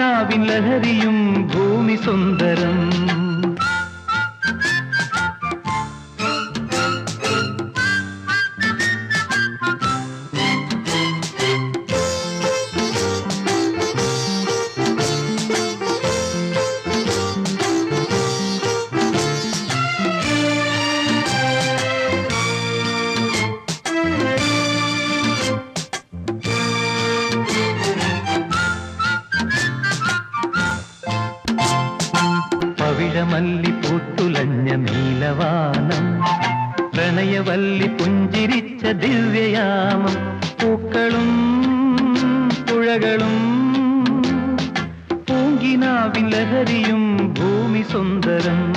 പൂങ്കിനാവിൻ ലഹരിയും ഭൂമി സുന്ദരം. പവിഴമല്ലി പൂത്തുലഞ്ഞ നീലവാനം. പ്രണയവല്ലി പുഞ്ചിരിച്ച ദിവ്യയാമം. പൂക്കളും പുഴകളും പൂങ്കിനാവിൻ ലഹരിയും ഭൂമി സുന്ദരം.